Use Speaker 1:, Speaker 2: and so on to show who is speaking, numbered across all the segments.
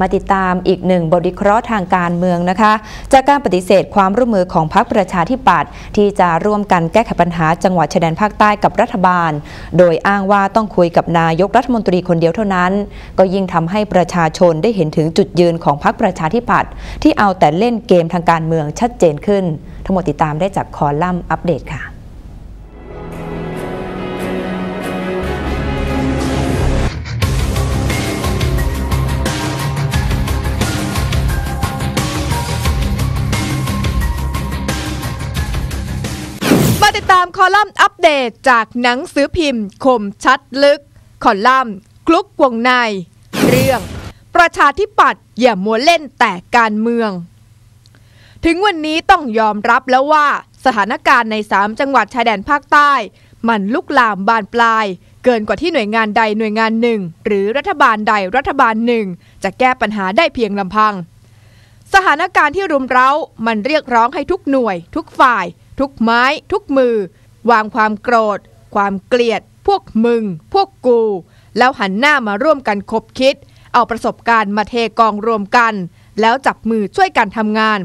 Speaker 1: มาติดตามอีกหนึ่งบทวิเคราะห์ทางการเมืองนะคะ จากการปฏิเสธความร่วมมือของพรรคประชาธิปัตย์ที่จะร่วมกันแก้ไขปัญหาจังหวัดชายแดนภาคใต้กับรัฐบาล โดยอ้างว่าต้องคุยกับนายกรัฐมนตรีคนเดียวเท่านั้น ก็ยิ่งทำให้ประชาชนได้เห็นถึงจุดยืนของพรรคประชาธิปัตย์ที่เอาแต่เล่นเกมทางการเมืองชัดเจนขึ้น ทั้งหมดติดตามได้จากคอลัมน์อัปเดตค่ะ
Speaker 2: มาติดตามคอลัมน์อัปเดตจากหนังสือพิมพ์ คมชัดลึก คอลัมน์คลุกวงใน เรื่อง ประชาธิปัตย์อย่ามัวเล่นแต่การเมือง ถึงวันนี้ต้องยอมรับแล้วว่าสถานการณ์ใน 3 จังหวัดชายแดนภาคใต้ มันลุกลามบานปลาย เกินกว่าที่หน่วยงานใดหน่วยงานหนึ่ง หรือรัฐบาลใดรัฐบาลหนึ่ง จะแก้ปัญหาได้เพียงลำพัง สถานการณ์ที่รุมเร้ามันเรียกร้องให้ทุกหน่วย ทุกฝ่าย ทุกไม้ ทุกมือ วางความโกรธ ความเกลียด พวกมึง พวกกู แล้วหันหน้ามาร่วมกันคบคิด เอาประสบการณ์มาเทกองรวมกัน แล้วจับมือช่วยกันทำงาน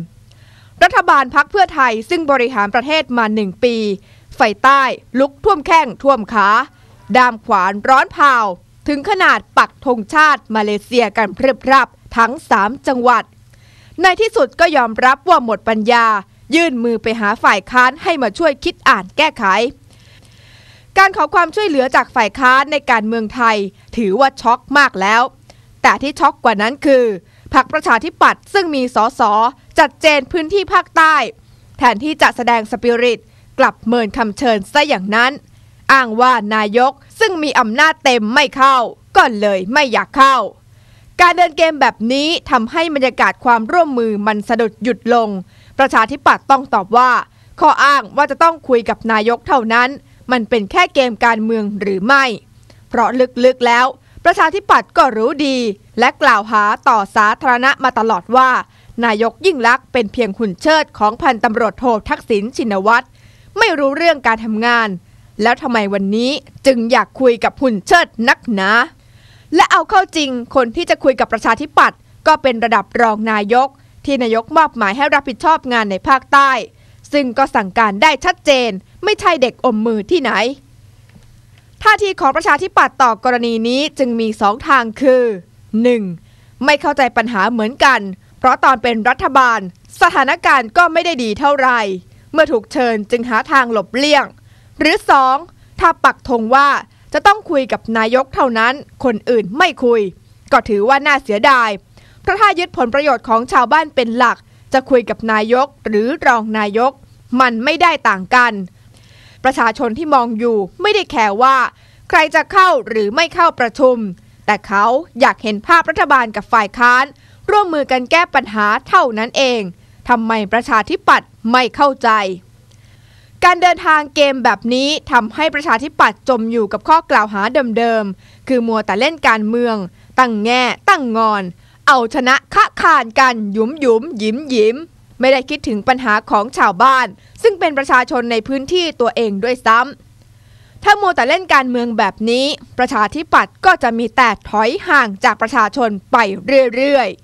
Speaker 2: รัฐบาลพักเพื่อไทยซึ่งบริหารประเทศมาหนึ่งปี ไฟใต้ลุกท่วมแข้งท่วมขาดามขวานร้อนเผาถึงขนาดปักธงชาติมาเลเซียกันพรึบรับทั้ง 3 จังหวัด ในที่สุดก็ยอมรับว่าหมดปัญญา ยื่นมือไปหาฝ่ายค้านให้มาช่วยคิดอ่านแก้ไข การขอความช่วยเหลือจากฝ่ายค้านในการเมืองไทย ถือว่าช็อกมากแล้ว แต่ที่ช็อกกว่านั้นคือพรรคประชาธิปัตย์ซึ่งมีสสจัดเจนพื้นที่ภาคใต้ แทนที่จะแสดงสปิริตกลับเมินคำเชิญซะอย่างนั้น อ้างว่านายกซึ่งมีอำนาจเต็มไม่เข้า ก็เลยไม่อยากเข้า การเดินเกมแบบนี้ทำให้บรรยากาศความร่วมมือมันสะดุดหยุดลง ประชาธิปัตย์ต้องตอบว่า ข้ออ้างว่าจะต้องคุยกับนายกเท่านั้น มันเป็นแค่เกมการเมืองหรือไม่ เพราะลึกๆแล้ว ประชาธิปัตย์ก็รู้ดี และกล่าวหาต่อสาธารณะมาตลอดว่า นายกยิ่งลักษณ์เป็นเพียงหุ่นเชิดของพันตำรวจโททักษิณชินวัตรไม่รู้เรื่องการทำงาน แล้วทำไมวันนี้จึงอยากคุยกับหุ่นเชิดนักหนาและเอาเข้าจริงคนที่จะคุยกับประชาธิปัตย์ก็เป็นระดับรองนายก ที่นายกมอบหมายให้รับผิดชอบงานในภาคใต้ ซึ่งก็สั่งการได้ชัดเจน ไม่ใช่เด็กอมมือที่ไหน ท่าทีของประชาธิปัตย์ต่อกรณีนี้จึงมีสองทางคือ 1. ไม่เข้าใจปัญหาเหมือนกัน เพราะตอนเป็นรัฐบาล สถานการณ์ก็ไม่ได้ดีเท่าไหร่เมื่อถูกเชิญจึงหาทางหลบเลี่ยง หรือ 2. ถ้าปักธงว่าจะต้องคุยกับนายกเท่านั้น คนอื่นไม่คุย ก็ถือว่าน่าเสียดาย เพราะถ้ายึดผลประโยชน์ของชาวบ้านเป็นหลัก จะคุยกับนายกหรือรองนายก มันไม่ได้ต่างกัน ประชาชนที่มองอยู่ไม่ได้แคร์ว่า ใครจะเข้าหรือไม่เข้าประชุม แต่เขาอยากเห็นภาพรัฐบาลกับฝ่ายค้าน ร่วมมือกันแก้ปัญหาเท่านั้นเองทำไมประชาธิปัตย์ไม่เข้าใจ การเดินทางเกมแบบนี้ทำให้ประชาธิปัตย์จมอยู่กับข้อกล่าวหาเดิมๆ คือมัวแต่เล่นการเมือง ตั้งแง่ตั้งงอน เอาชนะคะคานกันหยุมหยุมยิ้มยิ้มไม่ได้คิดถึงปัญหาของชาวบ้าน ซึ่งเป็นประชาชนในพื้นที่ตัวเองด้วยซ้ำถ้ามัวแต่เล่นการเมืองแบบนี้ ประชาธิปัตย์ก็จะมีแต่ถอยห่างจากประชาชนไปเรื่อยๆ